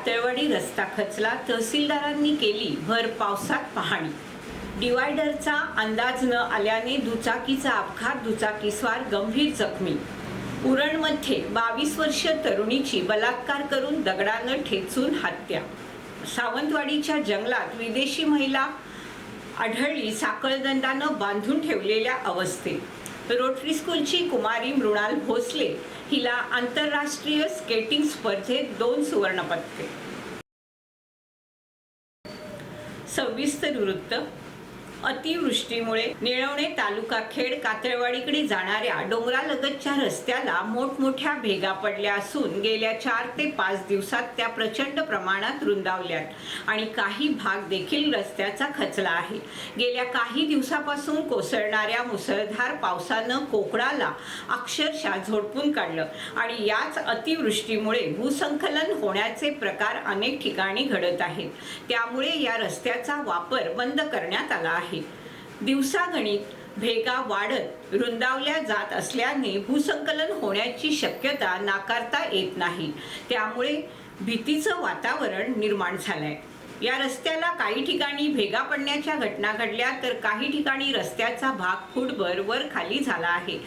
कातळवाडी रस्ता खचला तहसीलदारांनी केली भर पावसात पाहणी. डिवायडरचा अंदाज न आल्याने दुचाकीचा अपघात दुचाकीस्वार गंभीर जखमी. उरणमध्ये बावीस वर्षीय तरुणीची बलात्कार करून दगडानं ठेचून हत्या. सावंतवाडीच्या जंगलात विदेशी महिला आढळली साखळदंडानं बांधून ठेवलेल्या अवस्थेत. रोटरी स्कूलची कुमारी मृणाल भोसले हिला आंतरराष्ट्रीय स्केटिंग स्पर्धेत दोन सुवर्णपदके. सविस्तर वृत्त अतिवृष्टीमुळे निळवणे तालुका खेड कातळवाडीकडे जाणाऱ्या डोंगरालगतच्या रस्त्याला मोठमोठ्या भेगा पडल्या असून गेल्या चार ते पाच दिवसात त्या प्रचंड प्रमाणात रुंदावल्यात आणि काही भाग देखील रस्त्याचा खचला आहे. गेल्या काही दिवसापासून कोसळणाऱ्या मुसळधार पावसानं कोकणाला अक्षरशः झोडपून काढलं आणि याच अतिवृष्टीमुळे भूसंकलन होण्याचे प्रकार अनेक ठिकाणी घडत आहेत. त्यामुळे या रस्त्याचा वापर बंद करण्यात आला आहे. दिवसागणित भेगा वाढत रुंदावल्या जात असल्याने भूसंकलन होण्याची शक्यता नाकारता येत नाही. त्यामुळे भीतीचं वातावरण निर्माण झालंय. या रस्त्याला काही ठिकाणी भेगा पडण्याच्या घटना घडल्या तर काही ठिकाणी रस्त्याचा भाग फुटभर वर खाली झाला आहे.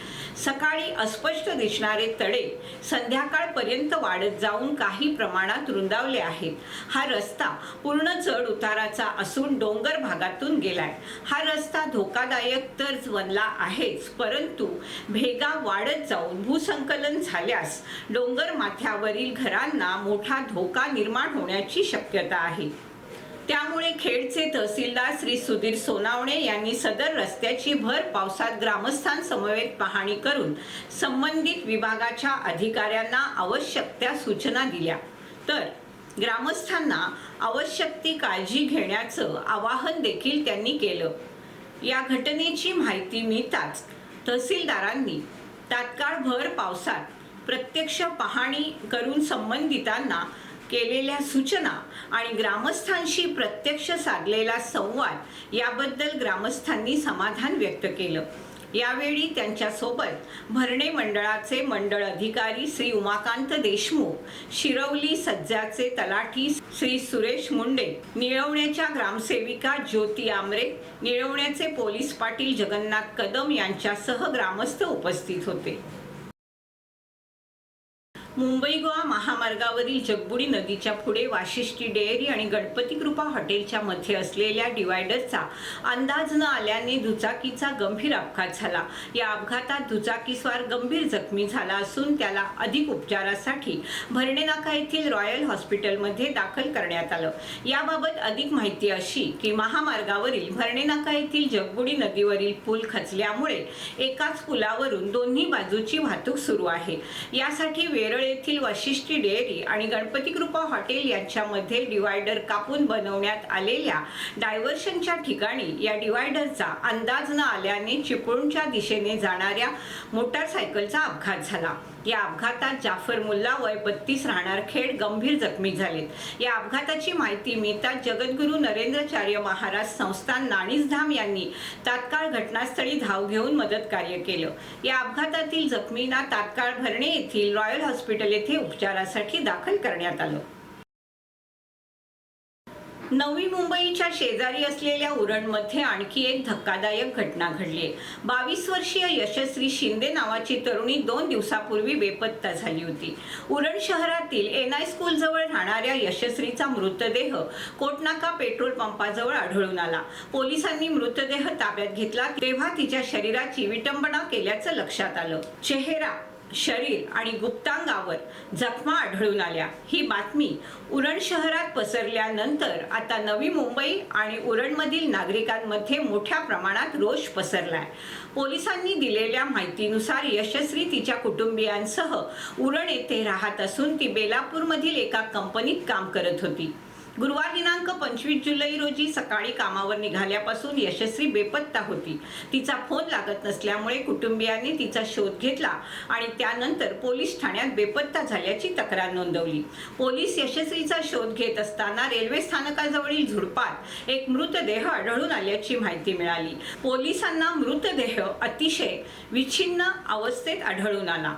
सकाळी अस्पष्ट दिसणारे तडे संध्याकाळपर्यंत वाढत जाऊन काही प्रमाणात रुंदावले आहेत. हा रस्ता पूर्ण चढ उताराचा असून डोंगर भागातून गेलाय. हा रस्ता धोकादायक तर बनला आहेच परंतु भेगा वाढत जाऊन भूसंकलन झाल्यास डोंगर माथ्यावरील घरांना मोठा धोका निर्माण होण्याची शक्यता आहे. त्यामुळे खेडचे तहसीलदार श्री सुधीर सोनावणे यांनी सदर रस्त्याची भर पावसात ग्रामस्थांसमवेत पाहणी करून संबंधित विभागाच्या अधिकाऱ्यांना आवश्यक त्या सूचना दिल्या. तर ग्रामस्थांना आवश्यक ती काळजी घेण्याचं आवाहन देखील त्यांनी केलं. या घटनेची माहिती मिळताच तहसीलदारांनी तात्काळ भर पावसात प्रत्यक्ष पाहणी करून संबंधितांना केलेल्या सूचना आणि ग्रामस्थांशी प्रत्यक्ष साधलेला संवाद याबद्दल ग्रामस्थांनी समाधान व्यक्त केलं. यावेळी त्यांच्यासोबत भरणे मंडळाचे मंडळ अधिकारी श्री उमाकांत देशमुख शिरवली सज्जाचे तलाठी श्री सुरेश मुंडे निळवण्याच्या ग्रामसेविका ज्योती आमरे निळवण्याचे पोलीस पाटील जगन्नाथ कदम यांच्यासह ग्रामस्थ उपस्थित होते. मुंबई गोवा महामार्गावरील जगबुडी नदीच्या पुढे वाशिष्ठी डेअरी आणि गणपती कृपा हॉटेलच्या मध्ये असलेल्या डिवायडरचा अंदाज न आल्याने दुचाकीचा गंभीर अपघात झाला. या अपघातात दुचाकीस्वार गंभीर जखमी झाला असून त्याला अधिक उपचारासाठी भरणेनाका येथील रॉयल हॉस्पिटलमध्ये दाखल करण्यात आलं. याबाबत अधिक माहिती अशी की महामार्गावरील भरणेनाका येथील जगबुडी नदीवरील पूल खचल्यामुळे एकाच पुलावरून दोन्ही बाजूची वाहतूक सुरू आहे. यासाठी वेरळ येथील वशिष्ठी डेअरी आणि गणपती कृपा हॉटेल यांच्यामध्ये डिवायडर कापून बनवण्यात आलेल्या डायव्हर्शनच्या ठिकाणी या डिवायडरचा अंदाज न आल्याने चिपळूणच्या दिशेने जाणाऱ्या मोटारसायकलचा अपघात झाला. या अपघातात जाफर मुल्ला वय बत्तीस राहणार. खेड गंभीर जखमी झालेत. या अपघाताची माहिती मिळताच जगद्गुरू नरेंद्रचार्य महाराज संस्थान नाणीसधाम यांनी तात्काळ घटनास्थळी धाव घेऊन मदत कार्य केलं. या अपघातातील जखमींना तात्काळ भरणे येथील रॉयल हॉस्पिटल येथे उपचारासाठी दाखल करण्यात आलं. नवी मुंबईच्या शेजारी असलेल्या उरणमध्ये आणखी एक धक्कादायक घटना घडली. बावीस वर्षीय यशस्वी शिंदे नावाची तरुणी दोन दिवसापूर्वी बेपत्ता झाली होती. उरण शहरातील एन आय स्कूल जवळ राहणाऱ्या यशस्वीचा मृतदेह कोटनाका पेट्रोल पंपाजवळ आढळून आला. पोलिसांनी मृतदेह ताब्यात घेतला तेव्हा तिच्या शरीराची विटंबना केल्याचं लक्षात आलं. चेहरा शरीर आणि गुप्तांगावर जखमा आढळून आल्या. ही बातमी उरण शहरात पसरल्यानंतर आता नवी मुंबई आणि उरणमधील नागरिकांमध्ये मोठ्या प्रमाणात रोष पसरलाय. पोलिसांनी दिलेल्या माहितीनुसार यशस्वी तिच्या कुटुंबियांसह उरण येथे राहत असून ती बेलापूरमधील एका कंपनीत काम करत होती. गुरुवार दिनांक पंचवीस जुलै रोजी सकाळी कामावर निघाल्यापासून यशस्वी बेपत्ता होती. तिचा फोन लागत नसल्यामुळे कुटुंबियांनी तिचा शोध घेतला आणि त्यानंतर पोलीस ठाण्यात बेपत्ता झाल्याची तक्रार नोंदवली. पोलीस यशस्वीचा शोध घेत असताना रेल्वे स्थानकाजवळील झुडपात एक मृतदेह आढळून आल्याची माहिती मिळाली. पोलिसांना मृतदेह अतिशय विच्छिन्न अवस्थेत आढळून आला.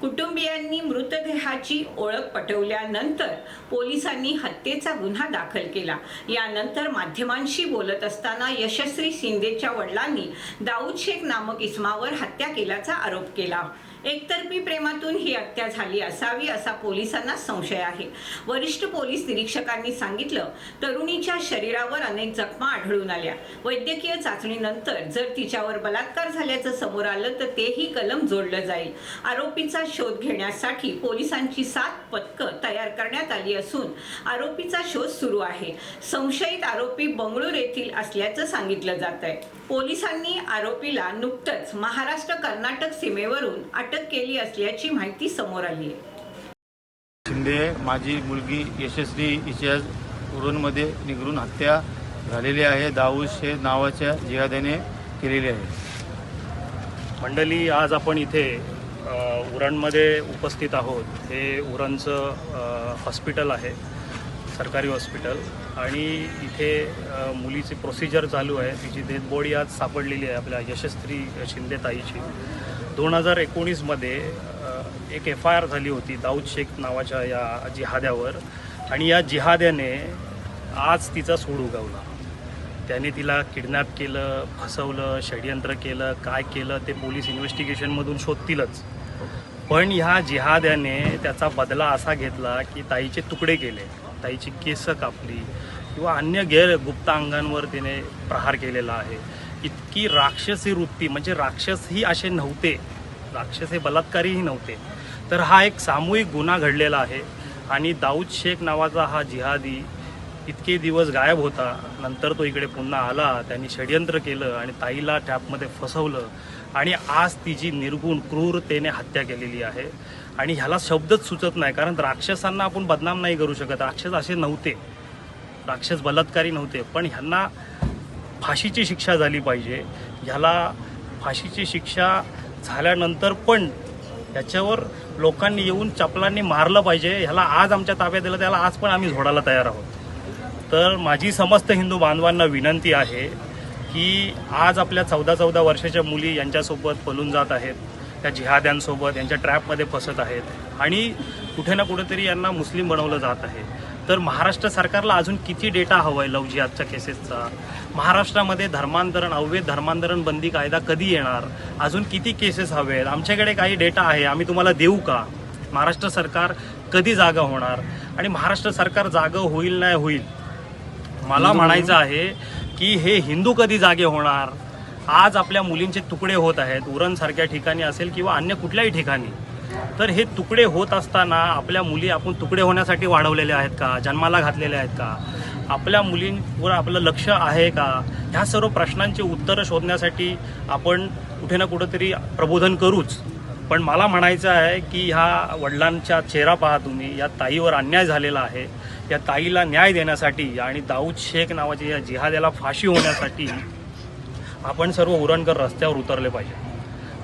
कुटुंबियांनी मृतदेहाची ओळख पटवल्यानंतर पोलिसांनी हत्येचा गुन्हा दाखल केला. यानंतर माध्यमांशी बोलत असताना यशस्वी शिंदेच्या वडिलांनी दाऊद शेख नामक इस्मावर हत्या केल्याचा आरोप केला. एकतर्फी प्रेमातून ही हत्या झाली असावी असा पोलिसांना संशय आहे. वरिष्ठ पोलीस निरीक्षकांनी सांगितलं तरुणीच्या शरीरावर अनेक जखमा आढळून आल्या. वैद्यकीय चाचणीनंतर जर तिच्यावर बलात्कार झाल्याचं समोर आलं तर तेही कलम जोडलं जाईल. आरोपीचा शोध घेण्यासाठी पोलिसांची सात पथकं तयार करण्यात आली असून आरोपीचा शोध सुरू आहे. संशयित आरोपी बंगळूर येथील असल्याचं सांगितलं जात आहे पोलिसांनी आरोपीला नुकतंच महाराष्ट्र कर्नाटक सीमेवरून अटक केली असल्याची माहिती समोर आली आहे. शिंदे माझी मुलगी यशस्वी हिच्या उरणमध्ये निगरून हत्या झालेली आहे. दाऊद शेख नावाच्या जिहाद्याने केलेली आहे. मंडळी आज आपण इथे उरणमध्ये उपस्थित आहोत. हे उरणचं हॉस्पिटल आहे सरकारी हॉस्पिटल. आणि इथे मुलीची प्रोसिजर चालू आहे. तिची डेथ बॉडी आज सापडलेली आहे आपल्या यशस्वी शिंदेताईची. दोन हजार एकोणीसमध्ये एक एफ आय आर झाली होती दाऊद शेख नावाच्या या जिहाद्यावर. आणि या जिहाद्याने आज तिचा सूड उगवला. त्याने तिला किडनॅप केलं फसवलं षडयंत्र केलं काय केलं ते पोलीस इन्व्हेस्टिगेशनमधून शोधतीलच. पण ह्या जिहाद्याने त्याचा बदला असा घेतला की ताईचे तुकडे केले. ताईची केस कापली. किंवा अन्य गैर गुप्त अंगांवर तिने प्रहार केलेला आहे. इतकी राक्षसी वृत्ती म्हणजे राक्षसही असे नव्हते. राक्षस हे बलात्कारीही नव्हते. तर हा एक सामूहिक गुन्हा घडलेला आहे. आणि दाऊद शेख नावाचा हा जिहादी इतके दिवस गायब होता. नंतर तो इकडे पुन्हा आला त्यांनी षडयंत्र केलं आणि ताईला टॅपमध्ये फसवलं. आणि आज तिची निर्गुण क्रूरतेने हत्या केलेली आहे. आणि ह्याला शब्दच सुचत नाही कारण राक्षसांना आपण बदनाम नाही करू शकत. राक्षस असे नव्हते. राक्षस बलात्कारी नव्हते. पण ह्यांना फाशीची शिक्षा झाली पाहिजे. ह्याला फाशीची शिक्षा झाल्यानंतर पण याच्यावर लोकांनी येऊन चपलांनी मारलं पाहिजे. ह्याला आज आमच्या ताब्यात दिलं त्याला आज पण आम्ही झोडायला तयार आहोत. तर माझी समस्त हिंदू बांधवांना विनंती आहे की आज आपल्या चौदा चौदा वर्षाच्या मुली यांच्यासोबत पलून जात आहेत. त्या जिहाद्यांसोबत यांच्या ट्रॅपमध्ये फसत आहेत. आणि कुठे ना कुठेतरी यांना मुस्लिम बनवलं जात आहे. तर महाराष्ट्र सरकारला अजून किती डेटा हवा आहे लव जिहादच्या केसेसचा? महाराष्ट्रामध्ये धर्मांतरण अवैध धर्मांतरण बंदी कायदा कधी येणार? अजून किती केसेस हवे आहेत? आमच्याकडे काही डेटा आहे आम्ही तुम्हाला देऊ का? महाराष्ट्र सरकार कधी जागा होणार? आणि महाराष्ट्र सरकार जागं होईल नाही होईल? मला म्हणायचं आहे की हे हिंदू कधी जागे होणार? आज आपल्या मुलींचे तुकडे होत आहेत उरणसारख्या ठिकाणी असेल किंवा अन्य कुठल्याही ठिकाणी. तर हे तुकडे होत असताना आपल्या मुली आपण तुकडे होण्यासाठी वाढवलेले आहेत का? जन्माला घातलेले आहेत का? आपल्या मुलींवर आपलं लक्ष आहे का? ह्या सर्व प्रश्नांची उत्तरं शोधण्यासाठी आपण कुठे ना कुठंतरी प्रबोधन करूच. पण मला म्हणायचं आहे की ह्या वडिलांचा चेहरा पहा तुम्ही. या ताईवर अन्याय झालेला आहे. या ताईला न्याय देण्यासाठी आणि दाऊद शेख नावाच्या या जिहाद्याला फाशी होण्यासाठी आपण सर्व उरणकर रस्त्यावर उतरले पाहिजे.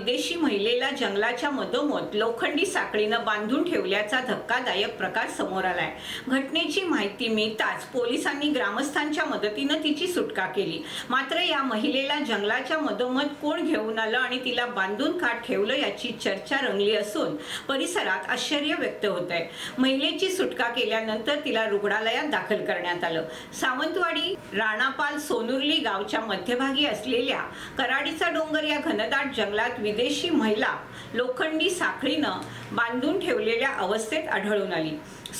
विदेशी महिलेला जंगलाच्या मधोमध लोखंडी साखळीनं बांधून ठेवल्याचा धक्कादायक प्रकार समोर आलाय. घटनेची माहिती मिळताच पोलिसांनी ग्रामस्थांच्या मदतीनं तिची सुटका केली. मात्र या महिलेला जंगलाच्या मधोमध कोण घेऊन आलं आणि तिला बांधून का ठेवलं याची चर्चा रंगली असून परिसरात आश्चर्य व्यक्त होत आहे महिलेची सुटका केल्यानंतर तिला रुग्णालयात दाखल करण्यात आलं. सावंतवाडी राणापाल सोनुर्ली गावच्या मध्यभागी असलेल्या कराडीचा डोंगर या घनदाट जंगलात विदेशी महिला लोखंडी साखळीनं बांधून ठेवलेल्या अवस्थेत आढळून आली.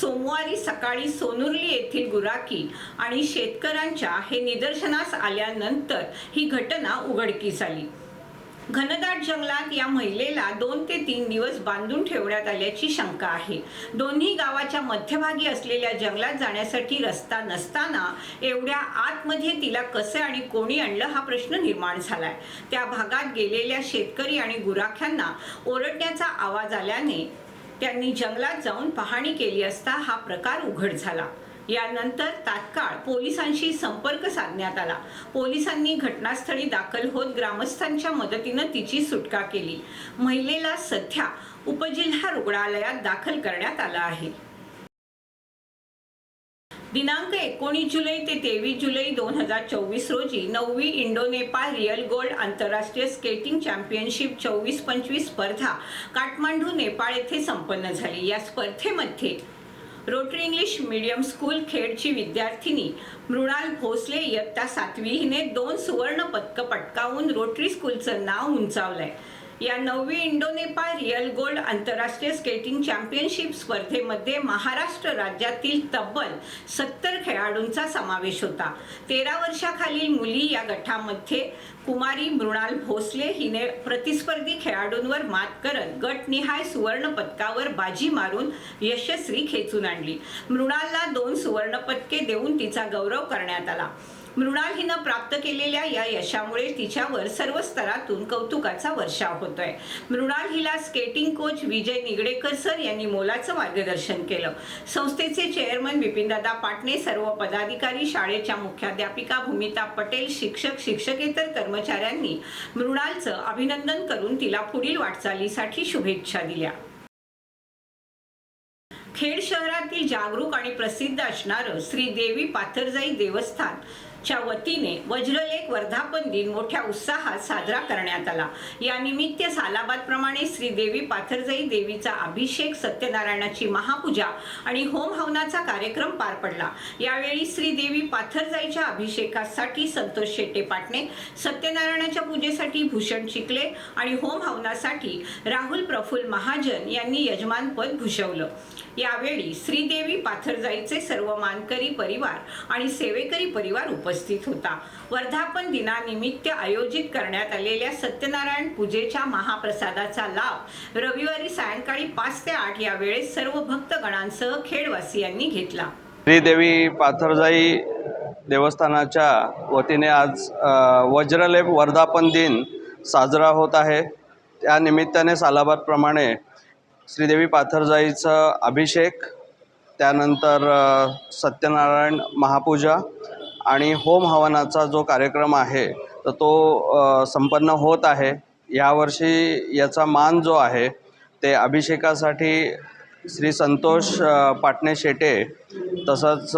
सोमवारी सकाळी सोनुर्ली येथील गुराकी आणि शेतकऱ्यांच्या हे निदर्शनास आल्यानंतर ही घटना उघडकीस आली. घनदाट जंगलात या महिलेला दोन ते तीन दिवस बांधून ठेवण्यात आल्याची शंका आहे. दोन्ही गावाच्या मध्यभागी असलेल्या जंगलात जाण्यासाठी रस्ता नसताना एवढ्या आतमध्ये तिला कसे आणि कोणी आणलं हा प्रश्न निर्माण झालाय. त्या भागात गेलेल्या शेतकरी आणि गुराख्यांना ओरडण्याचा आवाज आल्याने त्यांनी जंगलात जाऊन पाहणी केली असता हा प्रकार उघड झाला. यानंतर तात्काळ पोलिसांशी संपर्क साधण्यात आला. पोलिसांनी घटनास्थळी दाखल होत ग्रामस्थांच्या मदतीनं तिची सुटका केली. महिलेला सध्या उपजिल्हा रुग्णालयात दाखल करण्यात आलं आहे. दिनांक एकोणीस जुलै ते तेवीस जुलै दोन हजार चोवीस रोजी नववी इंडो नेपाळ रिअल गोल्ड आंतरराष्ट्रीय स्केटिंग चॅम्पियनशिप चोवीस पंचवीस स्पर्धा काठमांडू नेपाळ येथे संपन्न झाली. या स्पर्धेमध्ये रोटरी इंग्लिश मीडियम स्कूल खेडची विद्यार्थिनी मृणाल भोसले इयत्ता सातवी. हिने दोन सुवर्ण पदकं पटकावून रोटरी स्कूलचं नाव उंचावलंय. या नववी इंडो नेपाळ रिअल गोल्ड आंतरराष्ट्रीय स्केटिंग चॅम्पियनशिप स्पर्धेमध्ये महाराष्ट्र राज्यातील तब्बल सत्तर खेळाडूंचा समावेश होता. तेरा वर्षाखालील मुली या गटामध्ये कुमारी मृणाल भोसले हिने प्रतिस्पर्धी खेळाडूंवर मात करत गटनिहाय सुवर्ण पदकावर बाजी मारून यशस्वी खेचून आणली. मृणालला दोन सुवर्णपदके देऊन तिचा गौरव करण्यात आला. मृणाल हिनं प्राप्त केलेल्या या यशामुळे तिच्यावर सर्व स्तरातून कौतुकाचा वर्षाव होतोय. मृणाल हिला skating coach Vijay Nigdekar sir यांनी मोलाचं मार्गदर्शन केलं. संस्थेचे चेअरमन बिपिनदादा पाटणे सर्व पदाधिकारी शाळेच्या मुख्याध्यापिका भूमिता पटेल शिक्षक शिक्षकेतर कर्मचाऱ्यांनी मृणालचं अभिनंदन करून तिला पुढील वाटचालीसाठी शुभेच्छा दिल्या. खेड शहरातील जागरूक आणि प्रसिद्ध असणारं श्री देवी पाथरजाई देवस्थान च्या वतीने वज्रलेख वर्धापन दिन मोठ्या उत्साहात साजरा करण्यात आला. या निमित्त सालाबाद प्रमाणे श्री पाथरजाई देवीचा अभिषेक सत्यनारायणाची महापूजा आणि होम हवनाचा कार्यक्रम पार पडला. यावेळी श्रीदेवी पाथरजाईच्या अभिषेकासाठी संतोष शेट्टे पाटणे सत्यनारायणाच्या पूजेसाठी भूषण चिकले आणि होम हवनासाठी राहुल प्रफुल्ल महाजन यांनी यजमानपद भूषवलं. यावेळी श्रीदेवी पाथरजाईचे सर्व मानकरी परिवार आणि सेवेकरी परिवार उपस्थित उपस्थित होता. वर्धापन दिनानिमित्त आयोजित करण्यात आलेल्या सत्यनारायण पूजेच्या महाप्रसादाचा लाभ रविवारी सायंकाळी पाच ते आठ या वेळेत सर्व भक्तगणांसह खेडवासियांनी घेतला. श्रीदेवी पाथरजाई देवस्थानाच्या वतीने आज वज्रलेप वर्धापन दिन साजरा होत आहे. त्या निमित्ताने सालाबादप्रमाणे श्रीदेवी पाथरजाईचं अभिषेक त्यानंतर सत्यनारायण महापूजा आणि होम हवनाचा जो कार्यक्रम आहे तर तो संपन्न होत आहे. यावर्षी याचा मान जो आहे ते अभिषेकासाठी श्री संतोष पाटणे शेटे तसंच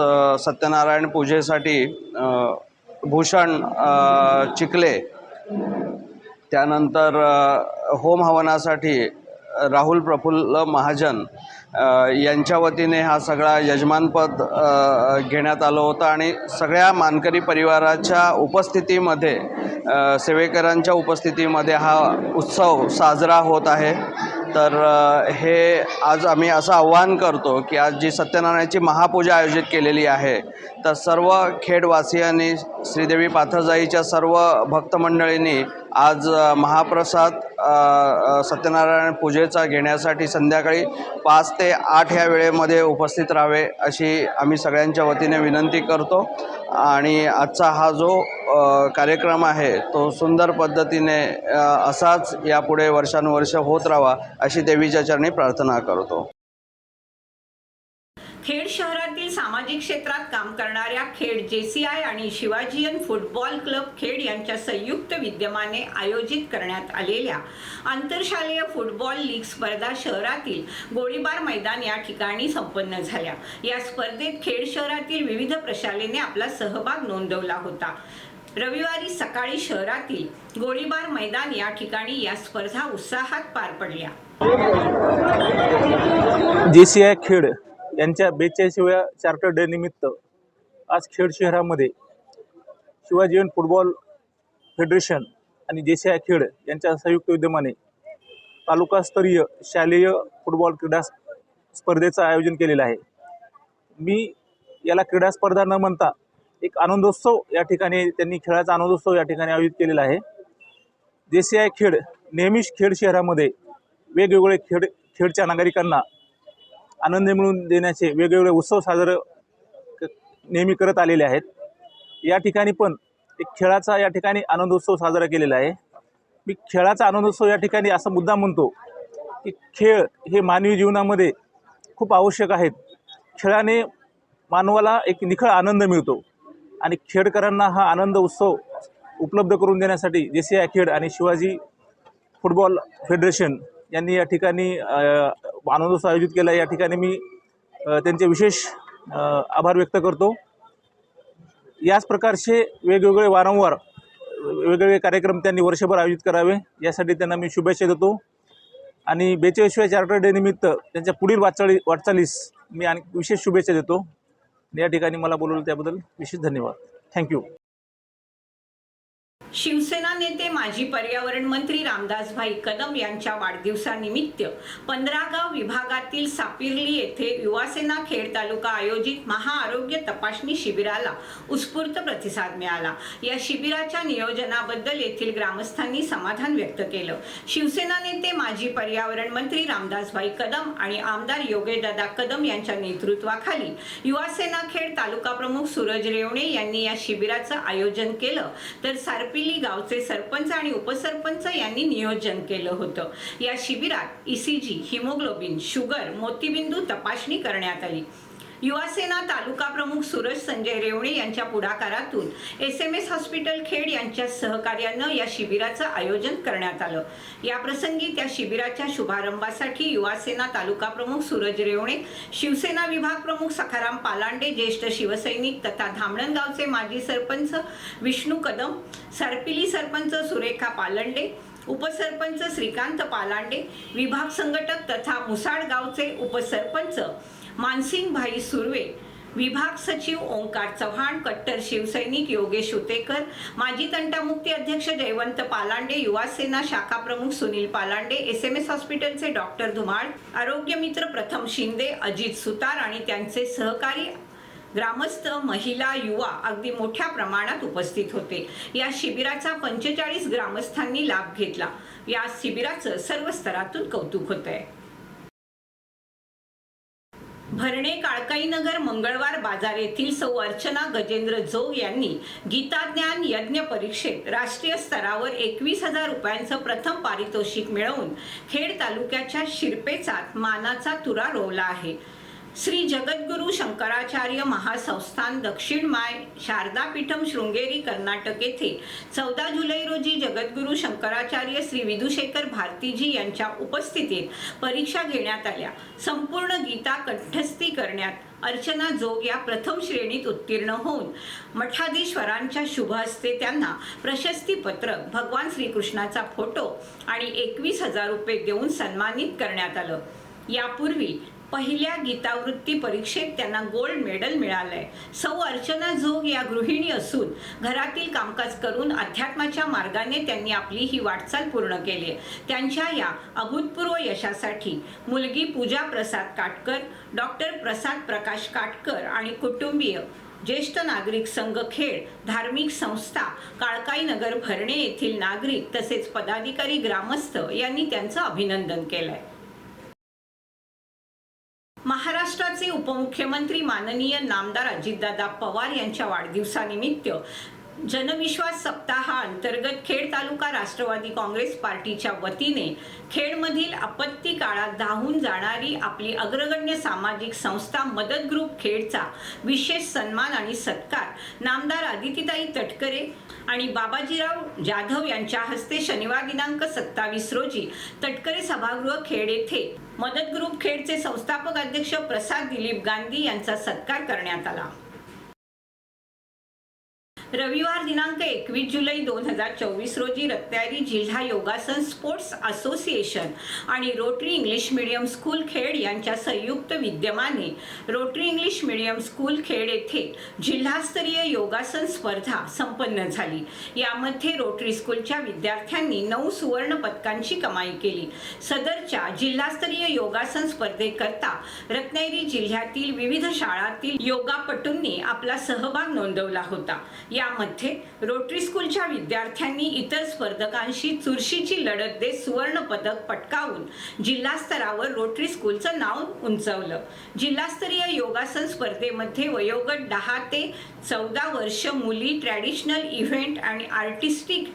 सत्यनारायण पूजेसाठी भूषण चिखले त्यानंतर होम हवनासाठी राहुल प्रफुल्ल महाजन यांच्या वतीने हा सगळा यजमानपद घेण्यात आलं होतं आणि सगळ्या मानकरी परिवाराच्या उपस्थितीमध्ये सेवेकरांच्या उपस्थितीमध्ये हा उत्सव साजरा होत आहे. तर हे आज आम्ही असं आव्हान करतो की आज जी सत्यनारायणाची महापूजा आयोजित केलेली आहे तर सर्व खेडवासियांनी श्रीदेवी पाथरजाईच्या सर्व भक्तमंडळींनी आज महाप्रसाद सत्यनारायण पूजेचा घेण्यासाठी संध्याकाळी पाच ते आठ ह्या वेळेमध्ये उपस्थित राहावे अशी आम्ही सगळ्यांच्या वतीने विनंती करतो. आणि आजचा हा जो कार्यक्रम आहे तो सुंदर पद्धतीने असाच यापुढे वर्षानुवर्ष होत राहावा अशी देवीच्या चरणी प्रार्थना करतो. खेड शहरातील सामाजिक क्षेत्रात काम करणाऱ्या खेड जेसीआय आणि शिवाजीयन फुटबॉल क्लब खेड यांच्या संयुक्त विद्यमाने आयोजित करण्यात आलेल्या आंतरशालेय फुटबॉल लीग स्पर्धा शहरातील गोळीबार मैदान या ठिकाणी संपन्न झाल्या. या स्पर्धेत खेड शहरातील विविध प्रशालेने आपला सहभाग नोंदवला होता. रविवारी सकाळी शहरातील गोळीबार मैदान या ठिकाणी या स्पर्धा उत्साहात पार पडल्या. जे सी आय खेड यांच्या बेचाळीसव्या चार्टर डे निमित्त आज खेड शहरामध्ये शिवाजीवन फुटबॉल फेडरेशन आणि जे आय खेड यांच्या संयुक्त विद्यमाने तालुकास्तरीय शालेय फुटबॉल क्रीडा स्पर्धेचं आयोजन केलेलं आहे. मी याला क्रीडा स्पर्धा न म्हणता एक आनंदोत्सव या ठिकाणी त्यांनी खेळाचा आनंदोत्सव या ठिकाणी आयोजित केलेला आहे. जे सी आय खेड नेहमीच खेड शहरामध्ये वेगवेगळे खेड खेडच्या नागरिकांना आनंद मिळून देण्याचे वेगवेगळे उत्सव साजरे क- नेहमी करत आलेले आहेत. या ठिकाणी पण एक खेळाचा या ठिकाणी आनंदोत्सव साजरा केलेला आहे. मी खेळाचा आनंदोत्सव या ठिकाणी असा मुद्दा म्हणतो की खेळ हे मानवी जीवनामध्ये खूप आवश्यक आहेत. खेळाने मानवाला एक निखळ आनंद मिळतो आणि खेडकरांना हा आनंद उत्सव उपलब्ध करून देण्यासाठी जे सी आय खेड आणि शिवाजी फुटबॉल फेडरेशन यांनी या ठिकाणी आनंदोत्सव आयोजित केला या ठिकाणी मी त्यांचे विशेष आभार व्यक्त करतो. याच प्रकारचे वेगवेगळे वारंवार वेगवेगळे कार्यक्रम त्यांनी वर्षभर आयोजित करावे. यासाठी त्यांना मी शुभेच्छा देतो. आणि बेचाळीसव्या चार्टर डे निमित्त त्यांच्या पुढील वाटचाळी वाटचालीस मी आणि विशेष शुभेच्छा देतो. या ठिकाणी मला बोलवलं त्याबद्दल विशेष धन्यवाद. थँक्यू. शिवसेना नेते माजी पर्यावरण मंत्री रामदासभाई कदम यांच्या वाढदिवसानिमित्त पंधरागाव विभागातील सापिर्ली येथे युवासेना खेड तालुका आयोजित महाआरोग्य तपासणी शिबिराला उत्स्फूर्त प्रतिसाद मिळाला. या शिबिराच्या नियोजनाबद्दल येथील ग्रामस्थांनी समाधान व्यक्त केलं. शिवसेना नेते माजी पर्यावरण मंत्री रामदासभाई कदम आणि आमदार योगेदादा कदम यांच्या नेतृत्वाखाली युवासेना खेड तालुका प्रमुख सूरज रेवणे यांनी या शिबिराचं आयोजन केलं. तर सारपी सारपिली गावचे सरपंच आणि उपसरपंच यांनी नियोजन केलं होतं. या शिबिरात ईसीजी हिमोग्लोबिन शुगर मोतीबिंदू तपासणी करण्यात आली. युवासेना तालुका प्रमुख सूरज संजय रेवणे यांच्या पुढाकारातून S M S hospital Khed यांच्या सहकार्यानं या शिबिराचं आयोजन करण्यात आलं. या प्रसंगी त्या शिबिराच्या शुभारंभासाठी युवासेना तालुका प्रमुख सूरज रेवणे शिवसेना विभाग प्रमुख सखाराम पालांडे ज्येष्ठ शिवसैनिक तथा धामणगावचे माजी सरपंच विष्णू कदम सरपिली सरपंच सुरेखा पालंडे उपसरपंच श्रीकांत पालांडे विभाग संघटक तथा मुसाड गावचे उपसरपंच मानसिंग भाई सुर्वे विभाग सचिव ओंकार चव्हाण कट्टर शिवसैनिक योगेश उतेकर माजी तंटामुक्ती अध्यक्ष जयवंत पालांडे युवा सेना शाखा प्रमुख Sunil Palande S M S हॉस्पिटलचे डॉक्टर धुमाळ आरोग्य मित्र प्रथम शिंदे अजित सुतार आणि त्यांचे सहकारी ग्रामस्थ महिला युवा अगदी मोठ्या प्रमाणात उपस्थित होते. या शिबिराचा पंचेचाळीस ग्रामस्थांनी लाभ घेतला. या शिबिराचं सर्व स्तरातून कौतुक होत आहे भरणे काळकाईनगर मंगळवार बाजार येथील सौ अर्चना गजेंद्र जोग यांनी गीताज्ञान यज्ञ परीक्षेत राष्ट्रीय स्तरावर एकवीस हजार रुपयांचं प्रथम पारितोषिक मिळवून खेड तालुक्याच्या शिरपेचात मानाचा तुरा रोवला आहे. श्री जगद्गुरु शंकराचार्य महासंस्थान दक्षिण माय शारदापीठम शृंगेरी कर्नाटक येथे चौदा जुलै रोजी जगद्गुरु शंकराचार्य श्री विदुशेखर भारतीजी यांच्या उपस्थितीत परीक्षा घेण्यात आल्या. संपूर्ण गीता कंठस्थी करण्यात अर्चना जोग या प्रथम श्रेणीत उत्तीर्ण होऊन मठाधीश्वरांच्या शुभ हस्ते त्यांना प्रशस्तीपत्रक भगवान श्रीकृष्णाचा फोटो आणि एकवीस हजार रुपये देऊन सन्मानित करण्यात आलं. यापूर्वी पहिल्या गीतावृत्ती परीक्षेत त्यांना गोल्ड मेडल मिळालंय सौ अर्चना जोग या गृहिणी असून घरातील कामकाज करून अध्यात्माच्या मार्गाने त्यांनी आपली ही वाटचाल पूर्ण केली आहे. त्यांच्या या अभूतपूर्व यशासाठी मुलगी पूजा प्रसाद काटकर डॉक्टर प्रसाद प्रकाश काटकर आणि कुटुंबीय ज्येष्ठ नागरिक संघ खेड धार्मिक संस्था काळकाई नगर भरणे येथील नागरिक तसेच पदाधिकारी ग्रामस्थ यांनी त्यांचं अभिनंदन केलंय महाराष्ट्राचे उपमुख्यमंत्री माननीय नामदार अजितदादा पवार यांच्या वाढदिवसानिमित्त जनविश्वास सप्ताहाअंतर्गत खेड तालुका राष्ट्रवादी काँग्रेस पार्टीच्या वतीने खेडमधील आपत्ती काळात धावून जाणारी आपली अग्रगण्य सामाजिक संस्था मदत ग्रुप खेडचा विशेष सन्मान आणि सत्कार नामदार आदितीताई तटकरे आणि बाबाजीराव जाधव यांच्या हस्ते शनिवार दिनांक सत्तावीस रोजी तटकरे सभागृह खेड येथे मदत ग्रुप खेडचे संस्थापक अध्यक्ष प्रसाद दिलीप गांधी यांचा सत्कार करण्यात आला. रविवार दिनांक एकवीस जुलै दोन हजार चोवीस रोजी रत्नागिरी जिल्हा योगासन स्पोर्ट्स असोसिएशन आणि Rotary English medium school Khed यांच्या संयुक्त विद्यमाने Rotary English medium school Khed येथे जिल्हास्तरीय योगासन स्पर्धा संपन्न झाली. यामध्ये रोटरी स्कूलच्या विद्यार्थ्यांनी नऊ सुवर्ण पदकांची कमाई केली. सदरच्या जिल्हास्तरीय योगासन स्पर्धेकरता रत्नागिरी जिल्ह्यातील विविध शाळातील योगापटूंनी आपला सहभाग नोंदवला होता. यामध्ये रोटरी स्कूलच्या विद्यार्थ्यांनी इतर स्पर्धकांशी चुरशीची लढत देत सुवर्ण पदक पटकावून जिल्हास्तरावर रोटरी स्कूलचं नाव उंचवलं. जिल्हास्तरीय योगासन स्पर्धेमध्ये वयोगट दहा ते चौदा वर्ष मुली ट्रॅडिशनल इव्हेंट आणि आर्टिस्टिक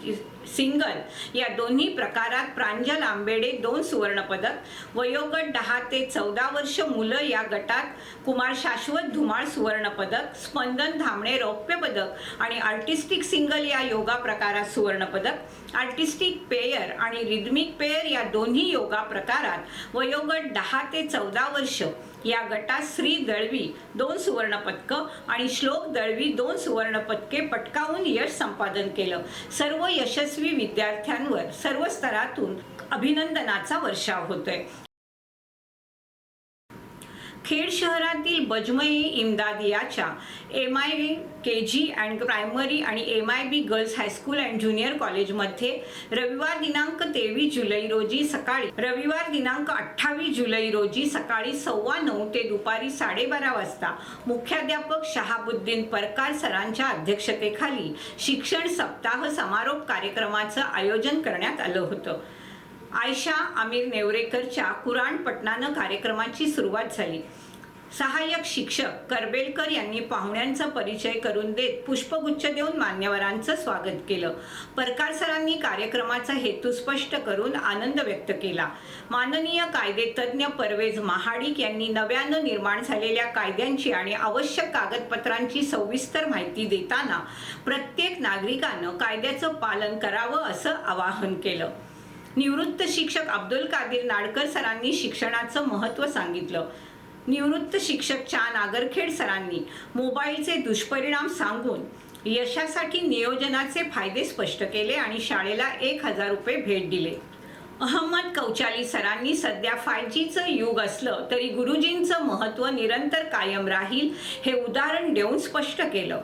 सिंगल या दोन्ही प्रकारात प्रांजल आंबेडे दोन सुवर्णपदक वयोगट दहा ते चौदा वर्ष मुलं या गटात कुमार शाश्वत धुमाळ सुवर्णपदक स्पंदन धामणे रौप्य पदक आणि आर्टिस्टिक सिंगल या योगा प्रकारात सुवर्णपदक आर्टिस्टिक पेयर आणि रिदमिक पेयर या दोन्ही योगा प्रकारात वयोगट दहा ते चौदा वर्ष या गटात श्री दळवी दोन सुवर्णपदकं आणि श्लोक दळवी दोन सुवर्णपदके पटकावून यश संपादन केलं. सर्व यशस्वी विद्यार्थ्यांवर सर्व स्तरातून अभिनंदनाचा वर्षाव होतोय. खेड शहरातील Bazme इमदादियाच्या M I K G and primary आणि M I B girls high school and junior कॉलेजमध्ये रविवार दिनांक तेवीस जुलै रोजी सकाळी रविवार दिनांक अठ्ठावीस जुलै रोजी सकाळी सव्वा नऊ ते दुपारी साडेबारा वाजता मुख्याध्यापक शहाबुद्दीन परकार सरांच्या अध्यक्षतेखाली शिक्षण सप्ताह समारोप कार्यक्रमाचं आयोजन करण्यात आलं होतं. आयशा आमिर नेवरेकरच्या कुराण पटनानं कार्यक्रमाची सुरुवात झाली. सहाय्यक शिक्षक करबेलकर यांनी पाहुण्यांचा परिचय करून देत पुष्पगुच्छ देऊन मान्यवरांचं स्वागत केलं. परकार सरांनी कार्यक्रमाचा हेतू स्पष्ट करून आनंद व्यक्त केला. माननीय कायदेतज्ञ परवेज महाडिक यांनी नव्यानं निर्माण झालेल्या कायद्यांची आणि आवश्यक कागदपत्रांची सविस्तर माहिती देताना प्रत्येक नागरिकानं कायद्याचं पालन करावं असं आवाहन केलं. निवृत्त शिक्षक अब्दुल कादिर नाडकर सरांनी शिक्षणाचं महत्त्व सांगितलं. निवृत्त शिक्षक चा नागरखेड सरांनी मोबाईलचे दुष्परिणाम सांगून यशासाठी नियोजनाचे फायदे स्पष्ट केले आणि शाळेला एक हजार रुपये भेट दिले. अहमद कौचाली सरांनी सध्या फाय जीचं युग असलं तरी गुरुजींचं महत्त्व निरंतर कायम राहील हे उदाहरण देऊन स्पष्ट केलं.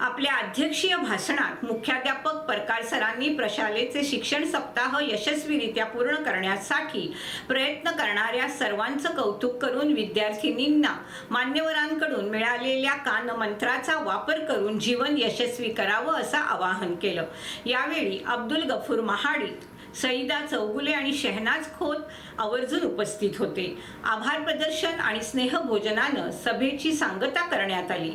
आपल्या अध्यक्षीय भाषणात मुख्याध्यापक परकार सरांनी प्रशालेचे शिक्षण सप्ताह यशस्वीरित्या पूर्ण करण्यासाठी प्रयत्न करणाऱ्या सर्वांचं कौतुक करून विद्यार्थिनींना मान्यवरांकडून मिळालेल्या कानमंत्राचा वापर करून जीवन यशस्वी करावं असं आवाहन केलं. यावेळी अब्दुल गफूर महाडी सईदा चौगुले आणि शहनाज खोत आवर्जून उपस्थित होते. आभार प्रदर्शन आणि स्नेहभोजनानं सभेची सांगता करण्यात आली.